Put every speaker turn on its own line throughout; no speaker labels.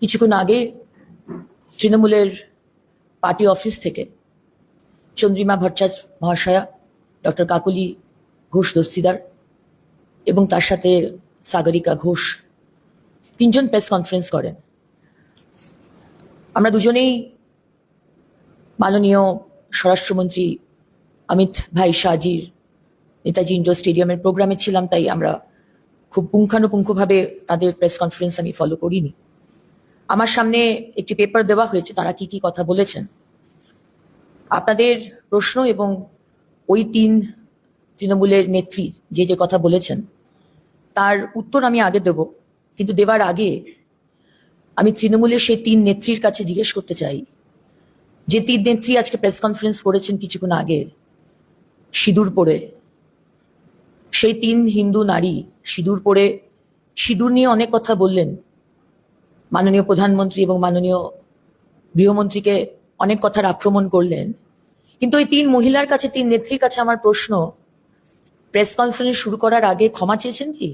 কিছুক্ষণ আগে তৃণমূলের পার্টি অফিস থেকে চন্দ্রিমা ভট্টাচার্য মহাশয়া, ডক্টর কাকলি ঘোষ দস্তিদার এবং তার সাথে সাগরিকা ঘোষ তিনজন প্রেস কনফারেন্স করেন। আমরা দুজনেই মাননীয় স্বরাষ্ট্রমন্ত্রী অমিত ভাই শাহজির নেতাজি ইন্ডোর স্টেডিয়ামের প্রোগ্রামে ছিলাম, তাই আমরা খুব পুঙ্খানুপুঙ্খভাবে তাদের প্রেস কনফারেন্স আমি ফলো করিনি। আমার সামনে একটি পেপার দেওয়া হয়েছে, তারা কি কি কথা বলেছেন। আপনাদের প্রশ্ন এবং ওই তিন তৃণমূলের নেত্রী যে যে কথা বলেছেন, তার উত্তর আমি আগে দেব, কিন্তু দেওয়ার আগে আমি তৃণমূলের সেই তিন নেত্রীর কাছে জিজ্ঞেস করতে চাই। যে তিন নেত্রী আজকে প্রেস কনফারেন্স করেছেন কিছুক্ষণ আগে, সিঁদুর পরে, সেই তিন হিন্দু নারী সিঁদুর পরে, সিঁদুর নিয়ে অনেক কথা বললেন মাননীয় প্রধানমন্ত্রী এবং মাননীয় গৃহমন্ত্রীকে অনেক কথার আক্রমণ করলেন। কিন্তু ওই তিন মহিলার কাছে, তিন নেত্রীর কাছে আমার প্রশ্ন, প্রেস কনফারেন্স শুরু করার আগে ক্ষমা চেয়েছেন কি?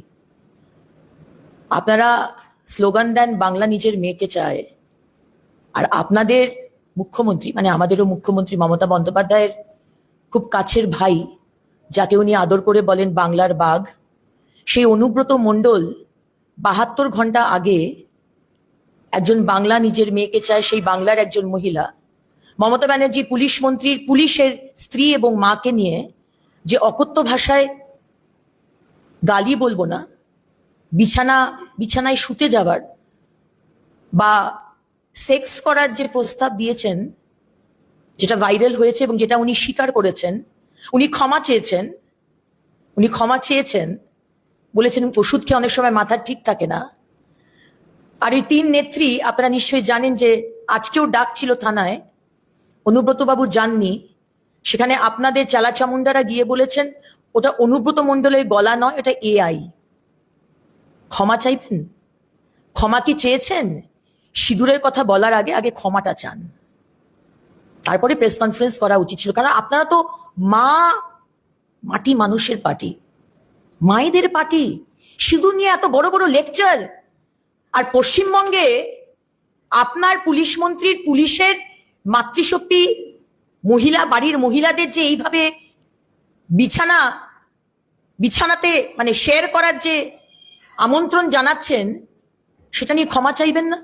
আপনারা স্লোগান দেন, বাংলা নিজের মেয়েকে চায়। আর আপনাদের মুখ্যমন্ত্রী মানে আমাদেরও মুখ্যমন্ত্রী মমতা বন্দ্যোপাধ্যায়ের খুব কাছের ভাই, যাকে উনি আদর করে বলেন বাংলার বাঘ, সেই অনুব্রত মণ্ডল বাহাত্তর ঘণ্টা আগে একজন বাংলা নিজের মেয়েকে চায়, সেই বাংলার একজন মহিলা। মমতা ব্যানার্জি পুলিশ মন্ত্রীর পুলিশের স্ত্রী এবং মাকে নিয়ে যে অকথ্য ভাষায় গালি বলব না, বিছানা, বিছানায় শুতে যাবার বা সেক্স করার যে প্রস্তাব দিয়েছেন, যেটা ভাইরাল হয়েছে এবং যেটা উনি স্বীকার করেছেন, উনি ক্ষমা চেয়েছেন, উনি ক্ষমা চেয়েছেন, বলেছেন ওষুধ খেয়ে অনেক সময় মাথা ঠিক থাকে না। আর এই তিন নেত্রী আপনারা নিশ্চয়ই জানেন যে আজকেও ডাক ছিল থানায়। অনুব্রত বাবু যাননি। সেখানে আপনাদের চালাচামুন্ডারা গিয়ে বলেছেন, ওটা অনুব্রত মণ্ডলের গলা নয়, এটা এআই। ক্ষমা চাইবেন? ক্ষমা কি চেয়েছেন? সিঁদুরের কথা বলার আগে আগে ক্ষমাটা চান। তারপরে প্রেস কনফারেন্স করা উচিত ছিল। কারণ আপনারা তো মা, মাটি মানুষের পার্টি। মায়েদের পার্টি। সিঁদুর নিয়ে এত বড় বড় লেকচার। আর পশ্চিমবঙ্গে আপনার পুলিশ মন্ত্রীর পুলিশের মাতৃশক্তি মহিলা, বাড়ির মহিলাদের যে এইভাবে বিছানা, বিছানাতে মানে শেয়ার করার যে আমন্ত্রণ জানাচ্ছেন, সেটা নিয়ে ক্ষমা চাইবেন না?